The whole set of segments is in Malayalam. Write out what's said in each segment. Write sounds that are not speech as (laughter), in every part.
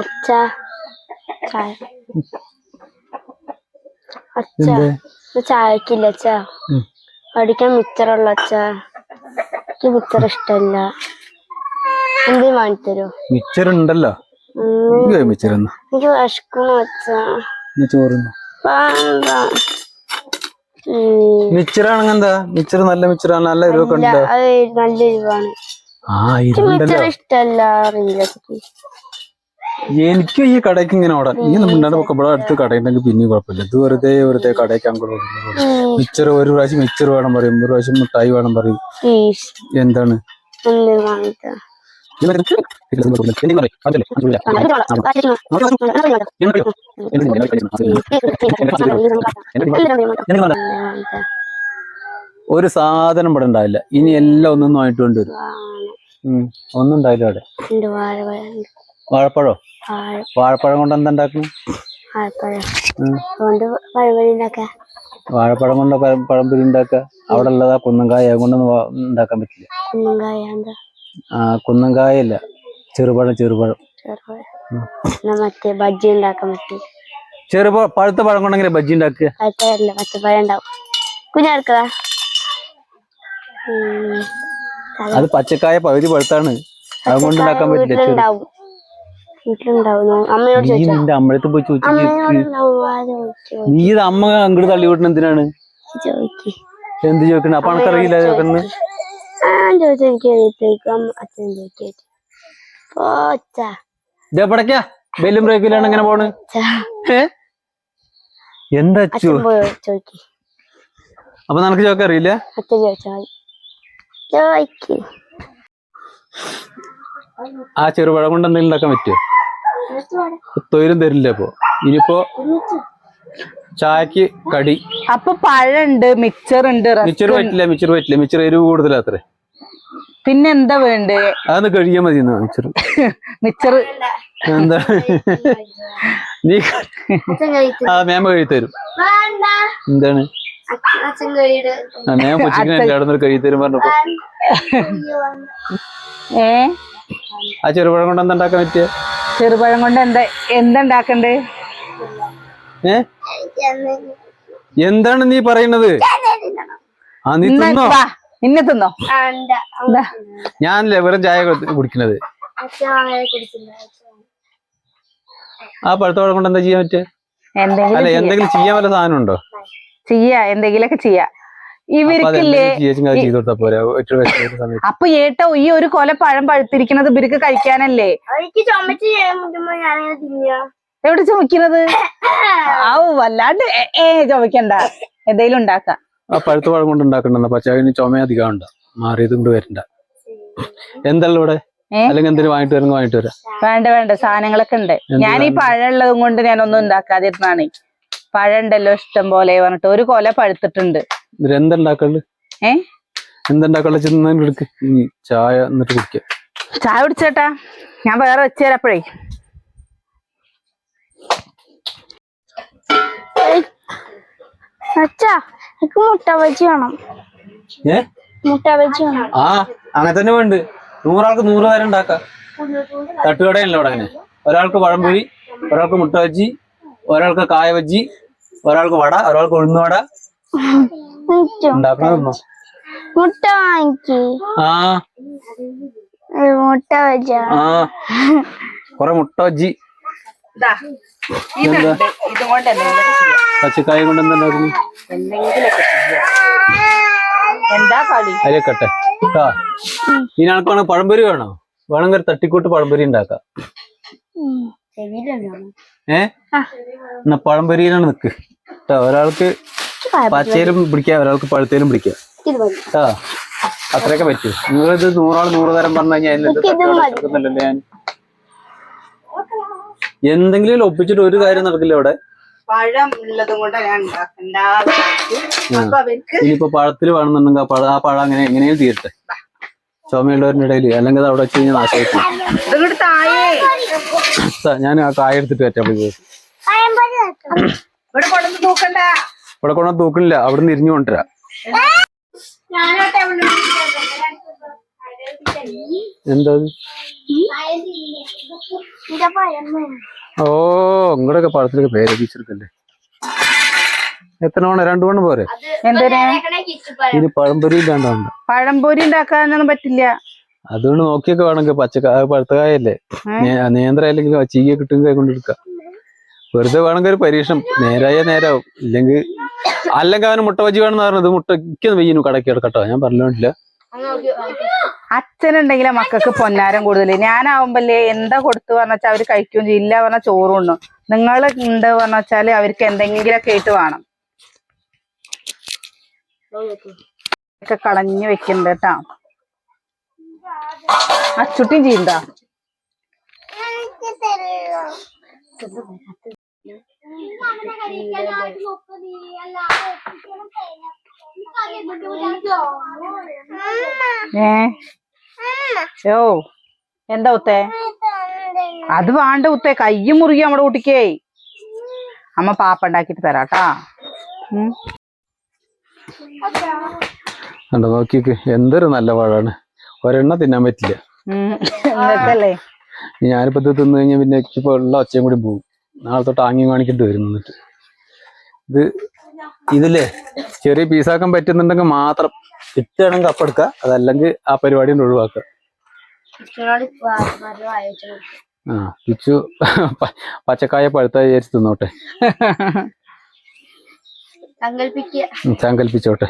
അച്ഛ. അച്ഛ. ചായക്കില്ല അച്ഛ. പഠിക്കാൻ മിച്ചറുള്ള അച്ഛ. എനിക്ക് മിച്ചർ ഇഷ്ടല്ല. എന്ത് വാങ്ങിത്തരോ? മിച്ചർ ഉണ്ടല്ലോ ഉം, മിച്ചർ എന്നാ എനിക്ക് വിശക്കണു അച്ഛ. മിച്ചറാണെന്താ ചോറുന്നു? മിച്ചറാണെങ്കിൽ എന്താ? മിച്ചർ നല്ല മിച്ചറാണ് നല്ല എരിവൊക്കെ ഉണ്ടോ? നല്ല എരിവാണ്. ആ എനിക്ക് ഇരുണ്ടല്ലോ. മിച്ചർ ഇഷ്ടല്ല അറിയില്ല എനിക്ക് ഈ കടയ്ക്ക് ഇങ്ങനെ ഓടാൻ ഈ നമ്മുടെ ഇവിടെ അടുത്ത് കടയുണ്ടെങ്കിൽ പിന്നെ കുഴപ്പമില്ല. ഇത് വെറുതെ വെറുതെ കടയ്ക്ക് അങ്ങോട്ട് മിച്ചർ ഒരു പ്രാവശ്യം മിച്ചർ വേണം പറയും. ഒരു പ്രാവശ്യം മിഠായി വേണം പറയും. എന്താണ്? എന്ത് വാങ്ങിത്തരാം ഒരു സാധനം ഇവിടെ ഉണ്ടാവില്ല. ഇനി എല്ലാം ഒന്നും ആയിട്ട് കൊണ്ടുവരും. ഒന്നും ഉണ്ടാവില്ല അവിടെ. വാഴപ്പഴോ? വാഴപ്പഴം കൊണ്ട് എന്താ ഉണ്ടാക്കുന്നു വാഴപ്പഴം. കൊണ്ട് പഴം- പഴംപൊരി ഉണ്ടാക്കുക? അവിടെ ഉള്ളതാ കുന്നങ്കായ കൊണ്ടൊന്നും ഉണ്ടാക്കാൻ പറ്റില്ല. ആ കുന്നങ്കായല്ല ചെറുപഴം ചെറുപഴം. ചെറുപഴം. മറ്റേ ബജ്ജി ഉണ്ടാക്കാൻ പറ്റില്ല ചെറുപ പഴുത്ത പഴം കൊണ്ടെങ്കിലും ബജ്ജി ഉണ്ടാക്കുക? കുഞ്ഞാർക്കതാ? അത് പച്ചക്കായ പകുതി പഴുത്താണ് അതുകൊണ്ട് ഉണ്ടാക്കാൻ പറ്റില്ല നീ നിന്റെ പോയി ചോദിച്ചു നീ ഇത് അമ്മ അങ്ങോട്ട് തള്ളി വിടണ എന്തിനാണ് എന്ത് ചോദിക്കണ? അപ്പൊ അനക്കറിയില്ല ചോദിക്കുന്നത് ബെല്ലും ബ്രേക്കിലാണ് എങ്ങനെ പോണ്? എന്താ അപ്പൊ നിനക്ക് ചോദിക്കാൻ ചോദിച്ചാ ആ ചെറുപഴം കൊണ്ട് എന്തെങ്കിലും ഉണ്ടാക്കാൻ പറ്റുമോ തൊയിലും തരില്ല അപ്പൊ ഇനിയിപ്പോ ചായക്ക് കടി. അപ്പൊ പഴുണ്ട് മിക്സർ ഉണ്ട് മിച്ചർ പറ്റില്ല മിച്ചർ പറ്റില്ല. മിച്ചർ എരിവ് കൂടുതലാത്രേ പിന്നെ എന്താ വേണ്ടേ? അതൊന്ന് കഴിയാൻ മതി മിക്സർ മിച്ചർ മിക്സർ എന്താ? (laughs) നീ ആ മേമ കഴി തരും. വേണ്ട. എന്താണ്? തരും പറഞ്ഞപ്പോ. ഏ? ആ ചെറുപഴം കൊണ്ട് എന്താ ഉണ്ടാക്കാൻ പറ്റിയ? ചെറുപഴം കൊണ്ട് എന്താ എന്താണ്ടാക്കണ്ടേ ഏ? എന്താണ് നീ പറയുന്നത്? ആ നീ ഇന്ന് തിന്നോ? ഞാനല്ലേ വെറും ചായ കുടിക്കണത് ആ പഴുത്തോടെ കൊണ്ട് എന്താ ചെയ്യാൻ പറ്റിയ? എന്തെങ്കിലും അല്ല എന്തെങ്കിലും ചെയ്യാൻ വല്ല സാധനം ഉണ്ടോ ചെയ്യാ എന്തെങ്കിലൊക്കെ ചെയ്യാ. ഇവർക്കില്ലേ അപ്പൊ ഏട്ടോ ഈ ഒരു കൊല പഴം പഴുത്തിരിക്കുന്നത് ഇവർക്ക് കഴിക്കാനല്ലേ? എവിടെ ചുമക്കുന്നത് ആവു (laughs) വല്ലാണ്ട് ഏ, ചുമക്കണ്ട എന്തെങ്കിലും ഉണ്ടാക്കാം. പഴുത്ത പഴം കൊണ്ട് ഉണ്ടാക്കണ്ടെന്ന. പച്ചക്കറി ചുമ അധികം ഉണ്ട്. മാറിയത് കൊണ്ട് വരണ്ട. എന്തല്ല ഇവിടെ? അല്ലെങ്കിൽ എന്തെങ്കിലും വാങ്ങിട്ട് വരുന്ന വാങ്ങിട്ട് വരാം. വേണ്ട വേണ്ട. സാധനങ്ങളൊക്കെ ഉണ്ട്. ഞാൻ ഈ പഴം ഉള്ളതും കൊണ്ട് ഞാനൊന്നും ഉണ്ടാക്കാതിരുന്നാണ്. പഴം ഉണ്ടല്ലോ ഇഷ്ടം പോലെ പറഞ്ഞിട്ട് ഒരു കൊല പഴുത്തിട്ടുണ്ട്. എന്നിട്ട് എന്തുണ്ടാക്കണ്ട്? ഏ? എന്തുണ്ടാക്കണ്ട ചെന്ന് എടുക്ക്. ഇനി ചായ എന്നിട്ട് കുടിക്കാം. ചായ കുടിച്ചേട്ടാ. ഞാൻ വേറെ വെച്ച് തരാപ്പഴേ. അച്ഛാ എനിക്ക് മുട്ട ബജി വേണം. ഏ? മുട്ട ബജി വേണം. ആ അങ്ങനെ തന്നെ വേണ്ട. നൂറാൾക്ക് നൂറ് പേരെ ഉണ്ടാക്കാം. തട്ടുകടയല്ലോ അങ്ങനെ. ഒരാൾക്ക് പഴംപൊരി ഒരാൾക്ക് മുട്ട ബജി ഒരാൾക്ക് കായ ബജ്ജി ഒരാൾക്ക് വട ഒരാൾക്ക് ഉഴുന്നുവട. വട മുട്ട വാങ്ങിക്ക്. ആ. മുട്ട ബജി ആ. കൊറേ മുട്ട കൊണ്ട്? പച്ചക്കായ കൊണ്ട് എന്താ ഉണ്ടാക്കുന്നു എന്തെങ്കിലുമൊക്കെ എന്താ കളി? അരിയക്കട്ടെ കേട്ടാ ഇനി ആൾക്ക് വേണം പഴംപൊരി വേണോ? വേണമെങ്കിൽ തട്ടിക്കൂട്ട് പഴംപൊരി ഉണ്ടാക്കാം. ഏ? എന്നാ പഴംപൊരിയിലാണ് നിക്ക്. കേട്ടാ ഒരാൾക്ക് പച്ചയിലും പിടിക്കാം ഒരാൾക്ക് പഴുത്തേലും പിടിക്കാം. കേട്ടാ അത്രയൊക്കെ പറ്റൂ. നിങ്ങളിത് നൂറാൾ നൂറ് തരം പറഞ്ഞു കഴിഞ്ഞാൽ ഞാൻ. എന്തെങ്കിലും ഒപ്പിച്ചിട്ട് ഒരു കാര്യം നടക്കില്ല ഇവിടെ? ഇനിയിപ്പോ പഴത്തിൽ വേണമെന്നുണ്ടെങ്കിൽ ആ പഴം ആ പഴം അങ്ങനെ എങ്ങനെയും തീരട്ടെ. ചുമയുള്ളവരുടെ ഇടയിൽ അല്ലെങ്കിൽ അവിടെ വെച്ച് കഴിഞ്ഞാൽ നാശമായി പോകും. ഇതുകൊണ്ട് ഞാൻ ആ കായ എടുത്തിട്ട് പറ്റാൻ പോയി ഇവിടെ കൊണ്ടു തൂക്കണില്ല അവിടെ നിന്ന് ഇരിഞ്ഞു കൊണ്ടുവരാ. എന്താ ഇത്? ഓ ഇങ്ങടൊക്കെ പഴത്തിലൊക്കെ പേര് എഴുതിച്ചെടുക്കല്ലേ എത്ര വേണം രണ്ടു വേണം പോരെ? എന്തിനാ? ഇനി പഴംപൊരി ഇല്ലാണ്ടാവണ്ട പഴംപൊരി ഉണ്ടാക്കാനൊന്നും പറ്റില്ല. അതുകൊണ്ട് നോക്കിയൊക്കെ വേണമെങ്കിൽ പച്ചക്കായ പഴുത്തകായല്ലേ? നേന്ത്ര അല്ലെങ്കിൽ ചീയ കിട്ടും കൈ കൊണ്ട് എടുക്കാം. വെറുതെ വേണമെങ്കിൽ ഒരു പരീക്ഷണം. നേരായ നേരാവും. ഇല്ലെങ്കിൽ അല്ലെങ്കിൽ അവന് മുട്ട ബജി വേണമെന്ന് പറഞ്ഞത് മുട്ടയ്ക്ക് വെയ്യുന്നു കടക്കി എടുക്കട്ടോ. ഞാൻ പറഞ്ഞില്ല അച്ഛനുണ്ടെങ്കിലേ മക്കൾക്ക് പൊന്നാരം കൂടുതൽ ഞാനാവുമ്പല്ലേ എന്താ കൊടുത്തു പറഞ്ഞാൽ അവർ കഴിക്കുകയും ചെയ്യും. ഇല്ല പറഞ്ഞാൽ ചോറും ഉണ്ണും നിങ്ങൾ ഉണ്ട് പറഞ്ഞാൽ അവർക്ക് എന്തെങ്കിലുമൊക്കെ ആയിട്ട് വേണം. ഒക്കെ കളഞ്ഞു വെക്കണ്ട കേട്ടാ അച്ചുട്ടിയും ചെയ്യണ്ടാ ഏ? എന്താ ഉത്തേ? അത് വേണ്ട ഉത്തേ കയ്യും മുറുകി നമ്മുടെ കുട്ടിക്കേ അമ്മ പാപ്പ ഉണ്ടാക്കിട്ട് തരാട്ടാ. കണ്ടോ നോക്കിക്ക് എന്തൊരു നല്ല പഴമാണ് ഒരെണ്ണ തിന്നാൻ പറ്റില്ല. ഞാനിപ്പോ ഇത് തിന്നു കഴിഞ്ഞാൽ പിന്നെ ഇപ്പൊ ഉള്ള ഒച്ചയും കൂടി പോകും. നാളെ തൊട്ട് ആംഗ്യം കാണിക്കേണ്ടി വരും എന്നിട്ട്. ഇത് ഇതില്ലേ ചെറിയ പീസാക്കാൻ പറ്റുന്നുണ്ടെങ്കിൽ മാത്രം കിട്ടുകയാണെങ്കിൽ അപ്പെടുക്കുക അതല്ലെങ്കിൽ ആ പരിപാടി കൊണ്ട് ഒഴിവാക്കുക. ആ പിച്ചു പച്ചക്കായ പഴുത്ത വിചാരിച്ച് തിന്നോട്ടെ. സങ്കല്പിച്ചോട്ടെ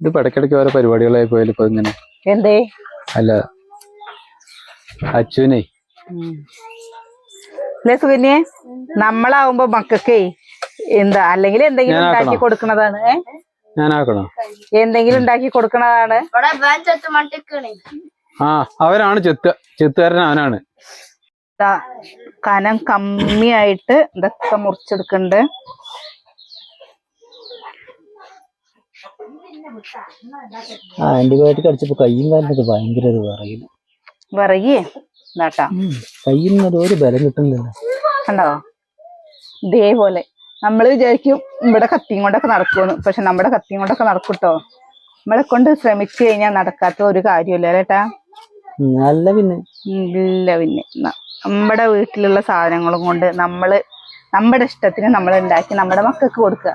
ഇത് പടക്കിടയ്ക്ക് ഇടയ്ക്കിടയ്ക്ക് ഓരോ പരിപാടികളായി പോയാലും ഇപ്പൊ ഇങ്ങനെ. എന്തേ? അല്ല അച്ഛനെ. അല്ലേ സുകന്യെ നമ്മളാവുമ്പോ മക്കൾക്കേ എന്താ അല്ലെങ്കിൽ എന്തെങ്കിലും ഉണ്ടാക്കി കൊടുക്കണതാണ്? ഞാനാക്കണോ. എന്തെങ്കിലും ഉണ്ടാക്കി കൊടുക്കണതാണ് ആ അവരാണ് ചെത്ത് ചെത്തുകാരൻ അവനാണ്. കനം കമ്മിയായിട്ട് ഇതൊക്കെ മുറിച്ചെടുക്കണ്ട്. ആന്റിബയോട്ടിക് അടിച്ചപ്പോ കയ്യും കാലിനൊക്കെ ഭയങ്കര ഒരു വിറയിൽ വിറകി? ഇതാട്ടാ. കയ്യിൽ ഒരു ബലം കിട്ടുന്നില്ല കണ്ടോ? ഇതേപോലെ. നമ്മൾ വിചാരിക്കും ഇവിടെ കത്തിയും കൊണ്ടൊക്കെ നടക്കുമെന്ന്. പക്ഷെ നമ്മുടെ കത്തിയും കൊണ്ടൊക്കെ നടക്കൂട്ടോ. നമ്മളെ കൊണ്ട് ശ്രമിച്ചു കഴിഞ്ഞാൽ നടക്കാത്ത ഒരു കാര്യമില്ല അല്ലേട്ടാ? നല്ല പിന്നെ. ഇല്ല പിന്നെ. നമ്മുടെ വീട്ടിലുള്ള സാധനങ്ങളും കൊണ്ട് നമ്മൾ നമ്മുടെ ഇഷ്ടത്തിന് നമ്മൾ ഉണ്ടാക്കി നമ്മുടെ മക്കൾക്ക് കൊടുക്കുക.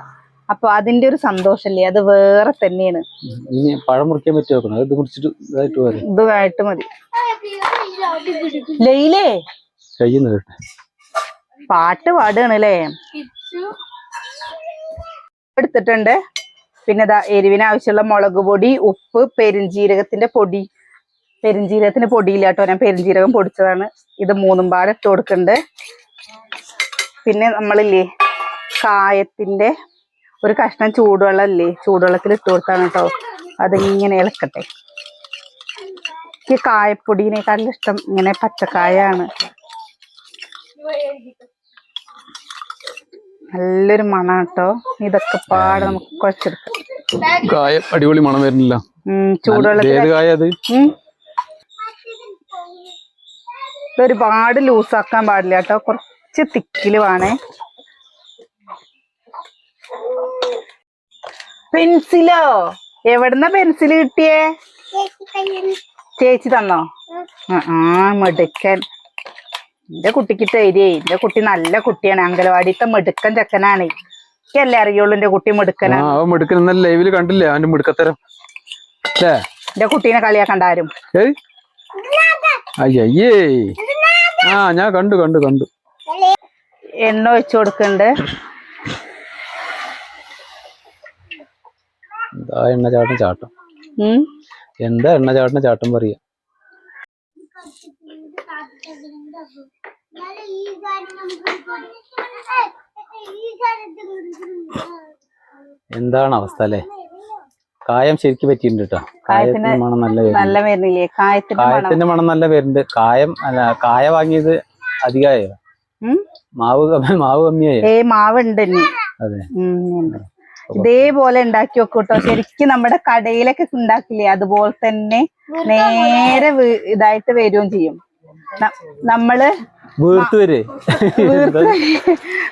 അപ്പൊ അതിന്റെ ഒരു സന്തോഷല്ലേ? അത് വേറെ തന്നെയാണ്. ഇനി പഴം മുറിക്കാൻ പറ്റുമോ ഇത് അത് കുറിച്ചിട്ട് ഇതായിട്ട് മതി. ലൈലേ പാട്ട് പാടുകയാണ് അല്ലേ എടുത്തിട്ടുണ്ട്. പിന്നെ ഇതാ എരിവിന് ആവശ്യമുള്ള മുളക് പൊടി ഉപ്പ് പെരുംജീരകത്തിന്റെ പൊടി. പെരിഞ്ജീരകത്തിന്റെ പൊടിയില്ല കേട്ടോ. ഞാൻ പെരിഞ്ജീരകം പൊടിച്ചതാണ്. ഇത് മൂന്നും പാടെ ഇട്ട് കൊടുക്കുന്നുണ്ട്. പിന്നെ നമ്മളില്ലേ കായത്തിന്റെ ഒരു കഷ്ണം ചൂടുവെള്ളം ഇല്ലേ ചൂടുവെള്ളത്തിൽ ഇട്ട് കൊടുത്താണ് കേട്ടോ. അതിങ്ങനെ ഇളക്കട്ടെ. ഈ കായപ്പൊടിനേക്കാളും ഇഷ്ടം ഇങ്ങനെ പച്ചക്കായാണ്. നല്ലൊരു മണ കേട്ടോ. ഇതൊക്കെ പാടെ നമുക്ക് കുഴച്ചെടുക്കാം കായം അടിപൊളി മണം വരുന്നില്ല. ചൂടുവെള്ളത്തിൽ ഒരുപാട് ലൂസാക്കാൻ പാടില്ല കേട്ടോ. കുറച്ച് തിക്കിൽ വേണേ. പെൻസിലോ? എവിടുന്ന പെൻസിൽ കിട്ടിയേ? ചേച്ചി തന്നോ? ആ, മെടുക്കൻ. എന്റെ കുട്ടിക്ക് തരിയേ. എന്റെ കുട്ടി നല്ല കുട്ടിയാണ്. അംഗനവാടിത്തെ മിടുക്കൻ ചെക്കനാണ്. എനിക്കല്ലേ അറിയുള്ളൂ എന്റെ കുട്ടി മിടുക്കനാണ് അവൻ മിടുക്കൻ ഇന്നലെ ലൈവിൽ കണ്ടില്ലേ? അവന്റെ മിടുക്കത്തരം. എന്റെ കുട്ടീനെ കളിയാക്കണ്ടാരും അയ്യേ ആ ഞാൻ കണ്ടു കണ്ടു കണ്ടു. എണ്ണ ഒഴിച്ചു കൊടുക്കണ്ട്. എന്താ എണ്ണ ചാട്ടം ചാട്ടം. എന്താ എണ്ണ ചാട്ടം ചാട്ടം പറയാ? എന്താണ് അവസ്ഥ അല്ലേ? കായം ശരിക്കും പറ്റിയിട്ടുണ്ട് കേട്ടോ കായത്തിന്റെ മണം നല്ല വരുന്നില്ലേ? കായത്തിന്റെ മണം. കായത്തിന്റെ മണം നല്ല വരുന്നുണ്ട്. കായം അല്ല കായ വാങ്ങിയത് അധികമായോ മാവ് മാവ് കമ്മിയായി? മാവ് ഏ ഇനി. അതെ. ഉണ്ട്. ഇതേപോലെ ഉണ്ടാക്കി വെക്കൂട്ടോ. ശരിക്കും നമ്മുടെ കടയിലൊക്കെ ഉണ്ടാക്കില്ലേ? അതുപോലെ തന്നെ നേരെ ഇതായിട്ട് വരികയും ചെയ്യും. നമ്മൾ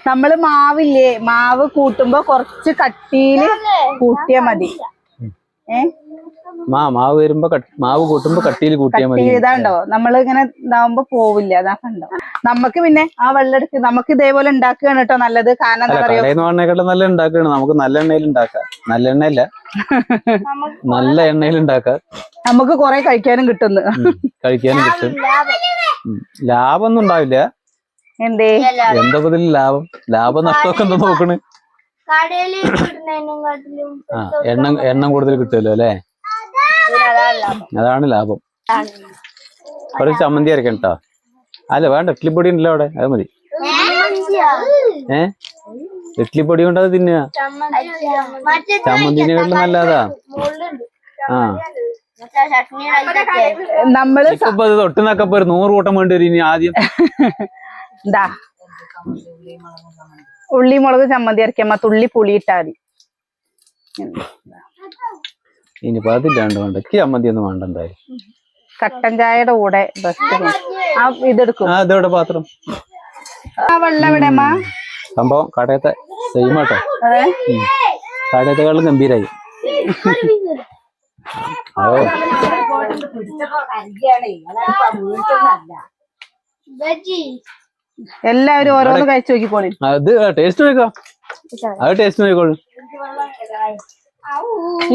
നമ്മൾ മാവില്ലേ? മാവ് കൂട്ടുമ്പോ കുറച്ച് കട്ടിയിൽ കൂട്ടിയാ മതി. മാ മാവ് വരുമ്പോ മാവ് കൂട്ടുമ്പോ കട്ടിയിൽ കൂട്ടിയാൽ മതി ഇതാണ്ടോ നമ്മൾ ഇങ്ങനെ ഇതാവുമ്പോ പോവില്ല. അതാ കണ്ടോ? നമുക്ക് പിന്നെ ആ വെള്ളം എടുക്ക് നമുക്ക് ഇതേപോലെ ഉണ്ടാക്കുകയാണ് കേട്ടോ നല്ലത്. കാരണം പറഞ്ഞേക്കാളും നല്ല ഉണ്ടാക്കുകയാണ്. നമുക്ക് നല്ല എണ്ണയിൽ ഉണ്ടാക്കാം. നല്ല എണ്ണയല്ല. (laughs) നല്ല എണ്ണയിൽ ഉണ്ടാക്കാം. നമുക്ക് കുറെ കഴിക്കാനും കിട്ടുന്നു. കഴിക്കാനും കിട്ടും. ലാഭം. ഒന്നും ഉണ്ടാവില്ല. എന്തേ? എന്താ ലാഭം. ലാഭം നഷ്ടമൊക്കെ എന്താ നോക്കണ്? ആ എണ്ണം എണ്ണം കൂടുതൽ കിട്ടുമല്ലോ അല്ലേ? അതാണ് ലാഭം. കുറച്ച് ചമ്മന്തി അരക്കണം കേട്ടോ അല്ല വേണ്ട ഇഡ്ലി പൊടി ഉണ്ടല്ലോ അവിടെ അത് മതി. ഏ? പൊടി കൊണ്ട് അത് തിന്നുക. ചമ്മന്തി ചമ്മന്തിനെക്കാളും നല്ലതാ. ആ. നമ്മൾ തൊട്ട് അത് തൊട്ടുനക്കപ്പോ ഒരു നൂറ് കൂട്ടം വേണ്ടി വരും ഇനി ആദ്യം. (laughs) എന്താ ഉള്ളി മുളക് ചമ്മന്തി അരക്കുമ്പോ തുള്ളി പുളി ഇട്ടാൽ മതി ഇനിയിപ്പോ അതില്ലാണ്ട് വേണ്ട എനിക്ക് ചമ്മന്തി ഒന്നും വേണ്ട എന്തായാലും. കട്ടൻ ചായയുടെ കൂടെ ബെസ്റ്റ് ആ ഇതെടുക്കും. ഇതെവിടെ? പാത്രം ആ വെള്ളം അമ്മ സംഭവം കടയത്തെ സെയിം ആട്ടോ. കടയത്തെക്കാളും ഗംഭീരായി. ഓ. എല്ലാവരും ഓരോന്ന് കഴിച്ചു നോക്കിക്കോളി. അത് ടേസ്റ്റ് നോക്കോ അത് ടേസ്റ്റ് നോക്കിക്കോളൂ.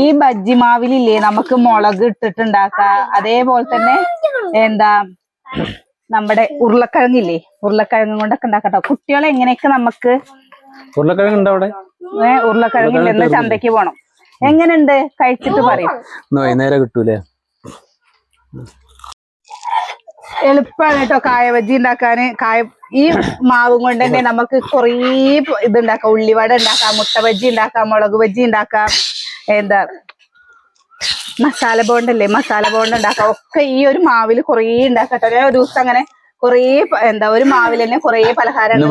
ഈ ബജ്ജി മാവിലില്ലേ നമുക്ക് മുളക് ഇട്ടിട്ടുണ്ടാക്ക. അതേപോലെ തന്നെ എന്താ നമ്മുടെ ഉരുളക്കിഴങ്ങില്ലേ ഉരുളക്കിഴങ്ങ് കൊണ്ടൊക്കെ ഉണ്ടാക്കട്ടോ. കുട്ടികളെ എങ്ങനെയൊക്കെ നമുക്ക് ഉരുളക്കിഴങ്ങ് ഉണ്ടോ അവിടെ? ഏ, ഉരുളക്കിഴങ്ങില്ല എന്ന് ചന്തയ്ക്ക് പോണം. എങ്ങനെയുണ്ട്? കഴിച്ചിട്ട് പറയും. വൈകുന്നേരം കിട്ടൂലേ? എളുപ്പമാണ് കേട്ടോ കായ ബജ്ജി ഉണ്ടാക്കാന്. കായ ഈ മാവും കൊണ്ട് തന്നെ നമുക്ക് കുറേ ഇത് ഉണ്ടാക്കാം ഉള്ളിവട ഉണ്ടാക്കാം മുട്ട ബജ്ജി ഉണ്ടാക്കാം മുളക് ബജ്ജി ഉണ്ടാക്കാം. എന്താ മസാല ബോണ്ടല്ലേ മസാല ബോണ്ട് ഉണ്ടാക്കാം. ഒക്കെ ഈ ഒരു മാവിൽ കുറേ ഉണ്ടാക്കാം ഞാൻ ഒരു ദിവസം അങ്ങനെ കുറേ എന്താ ഒരു മാവിൽ തന്നെ കുറേ പലഹാരം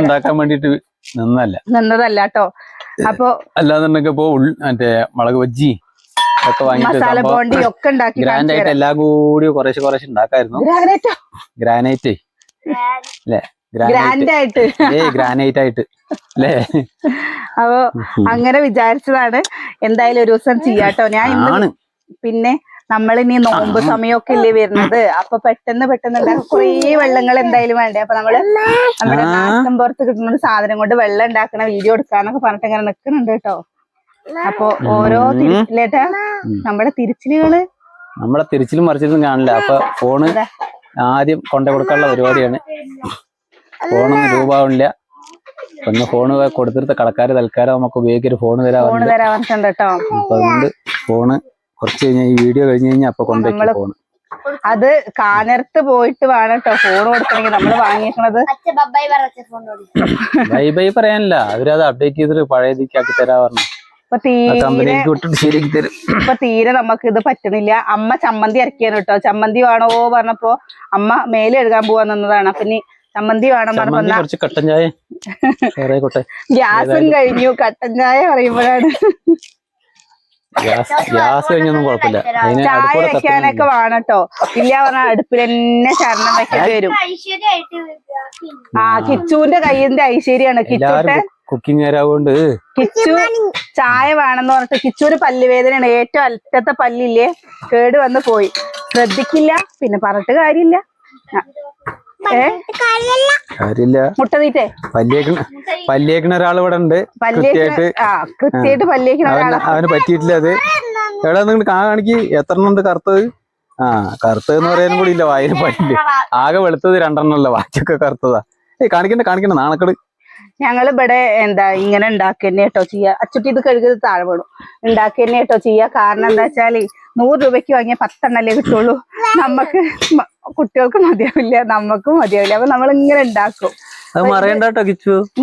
ഉണ്ടാക്കാൻ വേണ്ടിട്ട് നിന്നല്ല നിന്നതല്ല കേട്ടോ. അപ്പൊ അല്ലാന്നുണ്ടെങ്കിൽ മറ്റേ മുളക് ബജ്ജി മസാല ബോണ്ടി ഒക്കെ ഉണ്ടാക്കി ഗ്രാൻഡ് ആയിട്ട് എല്ലാം കൂടി കുറേശ്ശെ കുറേശ്ശെ ഉണ്ടാക്കായിരുന്നു. ഗ്രാനൈറ്റോ? ഗ്രാനൈറ്റ്. അല്ലേ ഗ്രാനൈറ്റ്. ഗ്രാൻഡ് ആയിട്ട് ഏ ഗ്രാനൈറ്റ് ആയിട്ട് അല്ലേ അപ്പൊ അങ്ങനെ വിചാരിച്ചതാണ് എന്തായാലും ഒരു ദിവസം ചെയ്യാട്ടോ. ഞാൻ ഇന്ന് പിന്നെ നമ്മൾ ഇനി നോമ്പ് സമയമൊക്കെ ഇല്ലേ വരുന്നത്? അപ്പൊ പെട്ടെന്ന് പെട്ടെന്ന് ഉണ്ടാക്കാൻ കുറേ വെള്ളങ്ങൾ എന്തായാലും വേണ്ടേ? അപ്പൊ നമ്മൾ നമ്മുടെ. നാട്ടിൻ പുറത്ത് കിട്ടുന്ന ഒരു സാധനം കൊണ്ട് വെള്ളം ഉണ്ടാക്കണ വീഡിയോ എടുക്കാന്നൊക്കെ പറഞ്ഞിട്ട് ഇങ്ങനെ നിക്കുന്നുണ്ട് കേട്ടോ. അപ്പൊ ഓരോ തിരിച്ചിലേട്ടാ നമ്മുടെ തിരിച്ചിലുകൾ. നമ്മളെ തിരിച്ചിലും മറിച്ചിലും കാണില്ല. അപ്പൊ ഫോണ് ആദ്യം കൊണ്ടു കൊടുക്കാനുള്ള പരിപാടിയാണ്. ഫോണൊന്നും രൂപമില്ല ഒന്ന് ഫോണ് കൊടുത്തിട്ട് കടക്കാര് തൽക്കാലം നമുക്ക് ഉപയോഗിക്കൊരു ഫോണ് തരാറുണ്ട് അപ്പൊ അതുകൊണ്ട് ഫോണ് കുറച്ച് കഴിഞ്ഞാൽ ഈ വീഡിയോ കഴിഞ്ഞ് കഴിഞ്ഞാൽ അപ്പൊ കൊണ്ടുപോയി ഫോണ്. അത് കാനർത്ത് പോയിട്ട് വേണം കേട്ടോ. ഫോൺ കൊടുക്കണമെങ്കിൽ നമ്മൾ വാങ്ങിക്കണത് ബൈ ബൈ പറയാനില്ല. അവരത് അപ്ഡേറ്റ് ചെയ്തിട്ട് പഴയ ദിക്കാക്കി തരാ പറഞ്ഞു. ഇപ്പൊ തീരെ നമുക്ക് ഇത് പറ്റണില്ല. അമ്മ ചമ്മന്തി ഇറക്കിയാണ് കേട്ടോ. ചമ്മന്തി വേണോ പറഞ്ഞപ്പോ അമ്മ മേലെ എഴുതാൻ പോവാൻ നിന്നതാണ്. അപ്പൊ ഇനി ചമ്മന്തി വേണം പറഞ്ഞപ്പോ ഗ്യാസും കഴിഞ്ഞു. കട്ടൻ ചായ പറയുമ്പോഴാണ്. ഗ്യാസ് ഗ്യാസ് കഴിഞ്ഞൊന്നും കുഴപ്പമില്ല. ചായ അടുക്കൂടെ വെക്കാനൊക്കെ വേണം കേട്ടോ. ഇല്ല പറഞ്ഞ അടുപ്പിൽ തന്നെ ശരണം വെക്കേണ്ടി വരും. ഐശ്വര്യമായിട്ട് ആ കിച്ചുവിന്റെ കയ്യിന്റെ ഐശ്വര്യാണ്. കിച്ചുട്ടെ കുക്കിംഗ് ആരാവുകൊണ്ട് കിച്ചു ചായ വേണമെന്ന് പറഞ്ഞിട്ട് കിച്ചൂര് പല്ലുവേദനയാണ്. ഏറ്റവും അറ്റത്തെ പല്ലില്ലേ? കേട് വന്ന് പോയി. ശ്രദ്ധിക്കില്ല പിന്നെ പറഞ്ഞിട്ട് കാര്യമില്ല. ആ. ഏ? കാര്യമില്ല. മുട്ട പല്ലിയേക്കണ പല്ലിയേക്കണ ഒരാൾ ഇവിടെ ഉണ്ട് കൃത്യമായിട്ട്. ആ കൃത്യമായിട്ട് പല്ലേക്ക് അവന് അവന് പറ്റിയിട്ടില്ല അത്. എടാ നിങ്ങൾ കാണിക്ക്. എത്ര എണ്ണം ഉണ്ട് കറുത്തത്? ആ കറുത്തത് എന്ന് പറയാനും കൂടി ഇല്ല. വായന പല്ല്. ആകെ വെളുത്തത് രണ്ടെണ്ണം വാച്ചൊക്കെ കറുത്തതാ. ഏയ് കാണിക്കണ്ട കാണിക്കണ്ട. നാണക്കട്. ഞങ്ങൾ ഇവിടെ എന്താ ഇങ്ങനെ ഉണ്ടാക്കി തന്നെ കേട്ടോ ചെയ്യുക അച്ചുട്ടി ഇത് കഴുകിയത് താഴെ വീണു. ഉണ്ടാക്കി തന്നെ കേട്ടോ ചെയ്യുക കാരണം എന്താ വെച്ചാൽ നൂറ് രൂപയ്ക്ക് വാങ്ങിയ പത്തെണ്ണല്ലേ കിട്ടുള്ളൂ. നമുക്ക് കുട്ടികൾക്ക് മതിയാവില്ല നമുക്കും മതിയാവില്ല. അപ്പൊ നമ്മൾ ഇങ്ങനെ ഉണ്ടാക്കും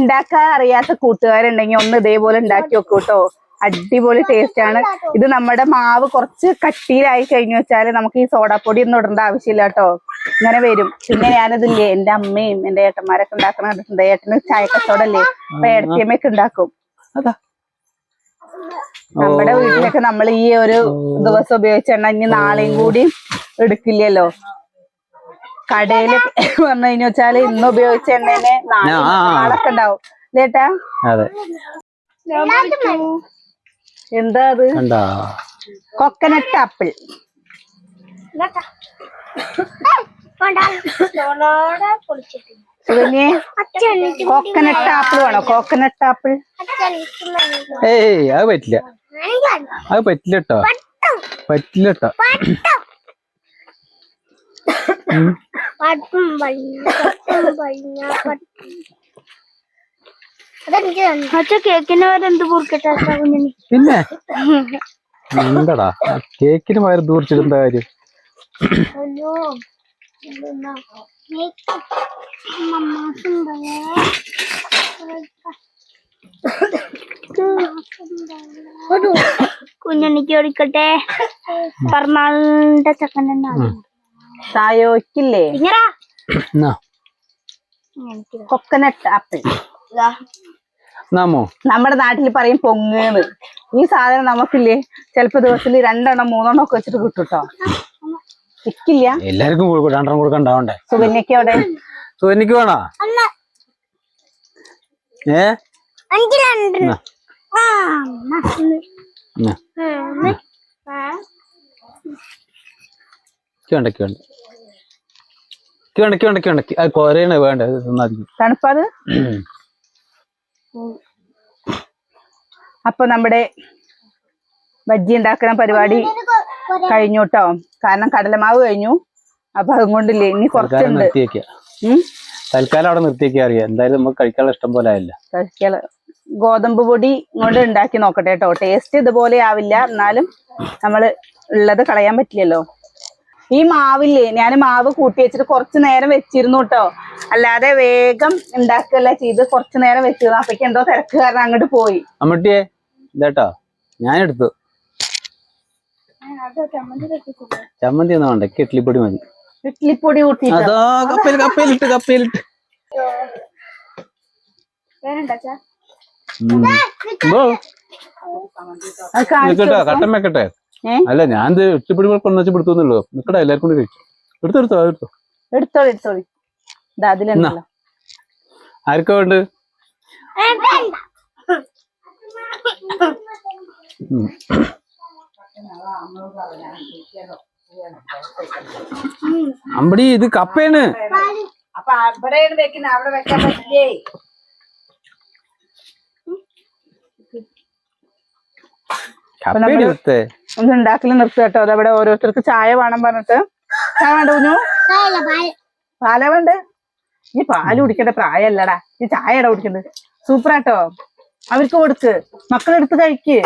ഉണ്ടാക്കാൻ അറിയാത്ത കൂട്ടുകാരുണ്ടെങ്കിൽ ഒന്ന് ഇതേപോലെ ഉണ്ടാക്കി വെക്കും കേട്ടോ. അടിപൊളി ടേസ്റ്റ് ആണ്. ഇത് നമ്മുടെ മാവ് കുറച്ച് കട്ടിയിലായി കഴിഞ്ഞു വെച്ചാൽ നമുക്ക് ഈ സോഡാപ്പൊടി ഒന്നും ഇടേണ്ട ആവശ്യമില്ല കേട്ടോ. ഇങ്ങനെ വരും. പിന്നെ ഞാനതില്ലേ എന്റെ അമ്മയും എന്റെ ഏട്ടന്മാരൊക്കെ ഉണ്ടാക്കണ കണ്ടിട്ടുണ്ട്. ഏട്ടന് ചായക്കച്ചവടല്ലേ അപ്പൊ ഏടത്തിയമ്മയൊക്കെ ഉണ്ടാക്കും. നമ്മുടെ വീട്ടിലൊക്കെ നമ്മൾ ഈ ഒരു ദിവസം ഉപയോഗിച്ചെണ്ണ ഇനി നാളെയും കൂടി എടുക്കില്ലല്ലോ? കടയിൽ (laughs) വന്നു കഴിഞ്ഞു വെച്ചാൽ ഇന്ന് ഉപയോഗിച്ച എണ്ണേനെ. നാളൊക്കെ ഉണ്ടാവും. ലേട്ടാ അതെ. എന്താ അത്? കണ്ടാ കൊക്കനട്ട് ആപ്പിൾ. കോക്കനട്ട് ആപ്പിൾ വേണോ? കോക്കനട്ട് ആപ്പിൾ ഏയ് അത് പറ്റില്ല. അത് പറ്റില്ല കേട്ടോ പറ്റില്ല കേട്ടോ പിന്നെ? (laughs) എന്താടാ കേക്കിന് പകരം ദൂർച്ചിട്ടെന്താ കാര്യം? കുഞ്ഞുണ്ണിക്ക് ഓടിക്കട്ടെ പറമാളിന്റെ ചക്കൻ തായോക്കില്ലേ? കൊക്കനട്ട് ആപ്പിൾ നാമോ നമ്മുടെ നാട്ടിൽ പറയും പൊങ്ങേന്ന്. ഈ സാധനം നമുക്കില്ലേ ചിലപ്പോ ദിവസത്തിൽ രണ്ടെണ്ണം മൂന്നെണ്ണം ഒക്കെ വെച്ചിട്ട് കിട്ടും കേട്ടോ വിക്കില്ല എല്ലാവർക്കും കൊടുക്കും രണ്ടെണ്ണം കൊടുക്കണ്ടാവണ്ടേ സുകന്യക്ക് അവിടെ. സോ എനിക്ക് വേണോ ഏ? കൊരയണ വേണ്ട. തണുപ്പത്? അപ്പൊ നമ്മുടെ ബജ്ജി ഉണ്ടാക്കുന്ന പരിപാടി കഴിഞ്ഞു കേട്ടോ കാരണം കടലമാവ് കഴിഞ്ഞു. അപ്പൊ അതുകൊണ്ടില്ലേ ഇനി കുറച്ചുണ്ട്. തൽക്കാലം അവിടെ നിർത്തിയേക്കാ അറിയാം. എന്തായാലും നമുക്ക് കഴിക്കാനുള്ള ഇഷ്ടം പോലെ ആയില്ല. ഗോതമ്പ് പൊടി കൊണ്ട് ഉണ്ടാക്കി നോക്കട്ടെ കേട്ടോ. ടേസ്റ്റ് ഇതുപോലെ ആവില്ല. എന്നാലും നമ്മൾ ഉള്ളത് കളയാൻ പറ്റില്ലല്ലോ. ഈ മാവില്ലേ ഞാൻ മാവ് കൂട്ടി വെച്ചിട്ട് കുറച്ച് നേരം വെച്ചിരുന്നു കേട്ടോ. അല്ലാതെ വേഗം ഉണ്ടാക്കുകയല്ല ചെയ്ത് കുറച്ച് നേരം വെച്ചിരുന്നു. അപ്പൊക്ക് എന്തോ തിരക്ക് കാരണം അങ്ങോട്ട് പോയി. അമ്മട്ടിയെ ഇതാട്ടോ. ഞാൻ എടുത്തു ചമ്മന്തി ഒന്നും വേണ്ട ഇക്ക് ഇഡ്ലിപ്പൊടി മതി ഇഡ്ലിപ്പൊടി അതോ കപ്പയിൽ കപ്പയിലിട്ട് കപ്പയിലിട്ട് ഉം. നിക്കട്ടെ കട്ടൻ വെക്കട്ടെ? ഏ? അല്ല ഞാൻ ഇത് ഇഷ്ടപ്പെടി കൊണ്ടു വെച്ച് പിടുത്തുന്നുള്ളൂ നിക്കട്ടെ എല്ലാവർക്കും കൂടി കഴിച്ചു എടുത്തോ എടുത്തോ എടുത്തോ. എടുത്തോളി എടുത്തോളി. ഇതാ അതിലുണ്ടല്ലോ ആർക്കാ വേണ്ട. അമ്പടി ഇത് കപ്പയാണ്. അപ്പൊ അവിടെയാണ് വെക്കുന്നത്. അവിടെ വെക്കാൻ പറ്റില്ലേ? ഒന്ന് ഉണ്ടാക്കൽ നിർത്തുക കേട്ടോ. അതവിടെ ഓരോരുത്തർക്ക് ചായ വേണം പറഞ്ഞിട്ട്. ചായ വേണ്ട കുഞ്ഞു. പാല. വേണ്ട? ഈ പാൽ കുടിക്കേണ്ട പ്രായമല്ലടാ ഈ ചായയുടെ കുടിക്കണ്ടേ സൂപ്പറാട്ടോ അവർക്ക് കൊടുക്ക്. മക്കളെടുത്ത് കഴിക്ക്.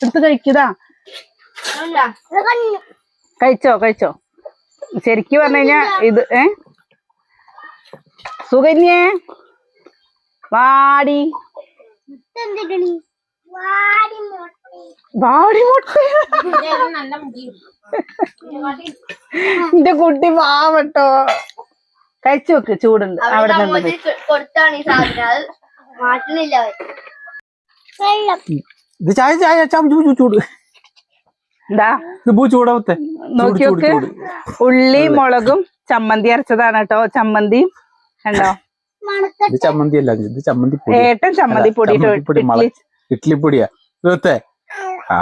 എടുത്ത് കഴിക്കുതാ ഇത്. കഴിച്ചോ കഴിച്ചോ? ശരിക്കും പറഞ്ഞു കഴിഞ്ഞാ ഇത് ഏ? സുകന്യേ വാടി? വാടി മുട്ടി. വാടി മുട്ട എന്റെ കുട്ടി പാവട്ടോ. കഴിച്ചു വെക്ക് ചൂടുണ്ട്. അവിടെ ഇത് ചായ ചായ ചാ- ചൂ- ചൂ- ചൂട്. എന്താ ചൂടാവത്തെ നോക്കിയോക്ക്. ഉള്ളി മുളകും ചമ്മന്തി അരച്ചതാണ് കേട്ടോ. ചമ്മന്തി കണ്ടോ? ഇത് ചമ്മന്തി അല്ല ഇത് ചമ്മന്തി ഏട്ടൻ ചമ്മന്തി പൊടി ഇഡ്ലിപ്പൊടിയാ ഇതത്തെ? ആ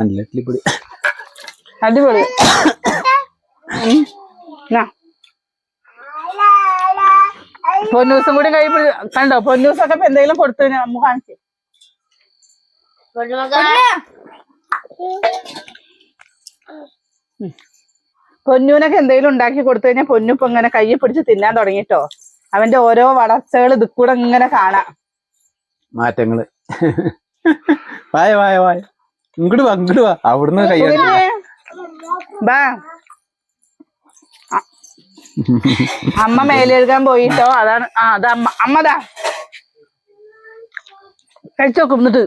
നല്ല ഇഡ്ലിപ്പൊടി അടിപൊളി. പൊന്നൂസും കൂടി കഴിയുമ്പോൾ കണ്ടോ? പൊന്നൂസൊക്കെ എന്തെങ്കിലും കൊടുത്തു നമുക്ക് കാണിച്ചു പൊന്നൂനൊക്കെ എന്തെങ്കിലും ഉണ്ടാക്കി കൊടുത്തു കഴിഞ്ഞാൽ പൊന്നു ഇപ്പൊ ഇങ്ങനെ കയ്യെ പിടിച്ച് തിന്നാൻ തുടങ്ങിട്ടോ. അവന്റെ ഓരോ വളർച്ചകൾ ഇത് കൂടെ ഇങ്ങനെ കാണാം. മാറ്റങ്ങൾ. വായ വായ വായ. ഇങ്ങോട്ട് വാ ഇങ്ങോട്ട് വാ. അവിടുന്ന് കൈ ബാ അമ്മ മേലെഴുകാൻ പോയിട്ടോ? അതാണ് ആ അത് അമ്മ അമ്മതാ കഴിച്ചോക്കും എന്നിട്ട്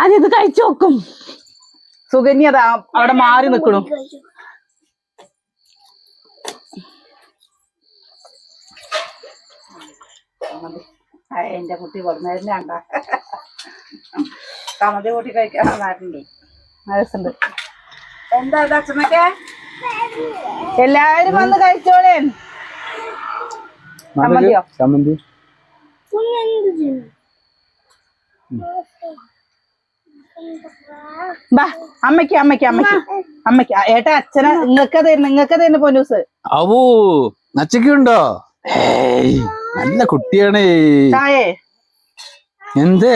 ആദ്യം ഇത് കഴിച്ചു നോക്കും. സുകന്യ അതാ അവിടെ മാറി നിക്കണു എന്റെ കുട്ടി കൊടുന്നതിനാണ്ട കമതി കൂട്ടി കഴിക്കാൻ രസമുണ്ട് എന്താ അച്ഛനൊക്കെ? എല്ലാരും വന്ന് കഴിച്ചോളേ. ചമ്മന്തിയോ? ചമ്മന്തി. ബാ അമ്മയ്ക്ക് അമ്മയ്ക്ക് അമ്മയ്ക്ക്. അമ്മയ്ക്ക്. ഏട്ടാ അച്ഛനെ നിങ്ങൾക്ക് തരുന്നു നിങ്ങൾക്ക് തരുന്നു പൊന്നൂസ് അവൂ നച്ചക്കുണ്ടോ നല്ല കുട്ടിയാണേ. ചായേ. എന്തേ?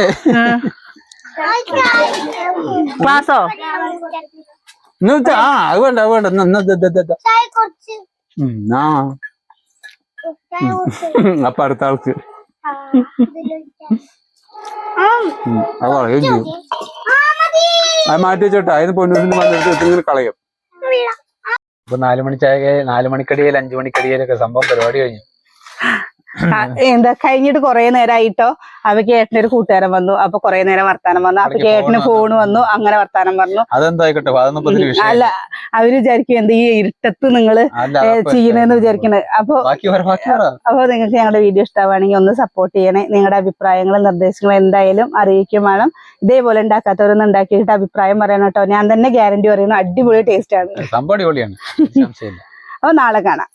ഇന്നത്തെ ആ അത് വേണ്ട അത് വേണ്ട. അപ്പൊ അടുത്ത ആൾക്ക്. അത് ചെയ്യും മതി. അത് മാറ്റി വെച്ചോട്ടെ അതിന് പൊന്നൂസിന് വന്നിട്ട് ഇത്തിരി കളയും. ഇപ്പൊ നാലു മണി ചായ നാലു മണിക്കടിയിൽ അഞ്ചു മണിക്കടിയിലൊക്കെ സംഭവം പരിപാടി കഴിഞ്ഞു. എന്താ കഴിഞ്ഞിട്ട് കൊറേ നേരമായിട്ടോ അവക്ക് ഏട്ടന് ഒരു കൂട്ടുകാരൻ വന്നു. അപ്പൊ കൊറേ നേരം വർത്താനം വന്നു അപ്പൊ ഏട്ടന് ഫോൺ വന്നു. അങ്ങനെ വർത്താനം പറഞ്ഞു. അല്ല അവർ വിചാരിക്കും എന്താ ഈ ഇരുട്ടത്ത് നിങ്ങൾ ചെയ്യണെന്ന് വിചാരിക്കണത്. അപ്പൊ അപ്പൊ നിങ്ങൾക്ക് ഞങ്ങളുടെ വീഡിയോ ഇഷ്ടമാണെങ്കിൽ ഒന്ന് സപ്പോർട്ട് ചെയ്യണേ. നിങ്ങളുടെ അഭിപ്രായങ്ങളും നിർദ്ദേശങ്ങളും എന്തായാലും അറിയിക്കും വേണം. ഇതേപോലെ ഉണ്ടാക്കാത്തവരൊന്നും ഉണ്ടാക്കിയിട്ട് അഭിപ്രായം പറയണം കേട്ടോ. ഞാൻ തന്നെ ഗ്യാരണ്ടി പറയുന്നു അടിപൊളി ടേസ്റ്റ് ആണ്. അപ്പൊ നാളെ കാണാം.